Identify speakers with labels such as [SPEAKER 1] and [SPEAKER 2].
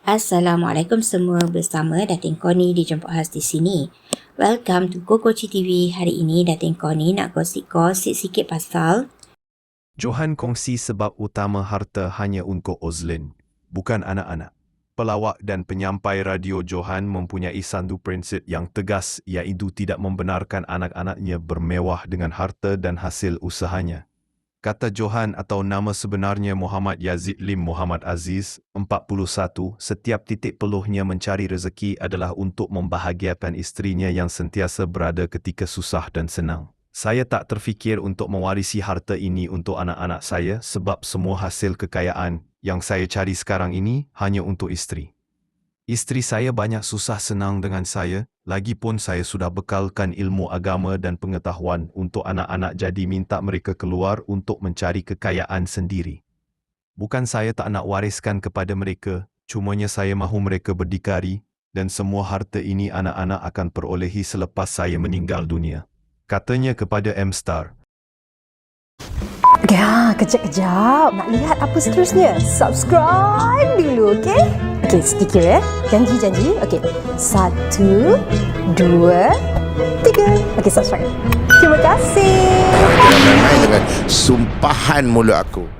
[SPEAKER 1] Assalamualaikum semua bersama Datin Koni di Jemput Khas di sini. Welcome to Kokoci TV. Hari ini Datin Koni nak gosip-gosip sikit pasal
[SPEAKER 2] Johan kongsi sebab utama harta hanya untuk Ozlin, bukan anak-anak. Pelawak dan penyampai radio Johan mempunyai sandu prinsip yang tegas iaitu tidak membenarkan anak-anaknya bermewah dengan harta dan hasil usahanya. Kata Johan atau nama sebenarnya Muhammad Yazid Lim Muhammad Aziz, 41, setiap titik peluhnya mencari rezeki adalah untuk membahagiakan isterinya yang sentiasa berada ketika susah dan senang. Saya tak terfikir untuk mewarisi harta ini untuk anak-anak saya sebab semua hasil kekayaan yang saya cari sekarang ini hanya untuk isteri. Isteri saya banyak susah senang dengan saya, lagipun saya sudah bekalkan ilmu agama dan pengetahuan untuk anak-anak jadi minta mereka keluar untuk mencari kekayaan sendiri. Bukan saya tak nak wariskan kepada mereka, cumanya saya mahu mereka berdikari dan semua harta ini anak-anak akan perolehi selepas saya meninggal dunia. Katanya kepada M-Star,
[SPEAKER 3] Ya, kejap-kejap. Nak lihat apa seterusnya? Subscribe dulu, okey? Okey, sedikit ya. Janji-janji. Okey. Satu, dua, tiga. Okey, subscribe. Terima kasih.
[SPEAKER 4] Dengan sumpahan mulut aku.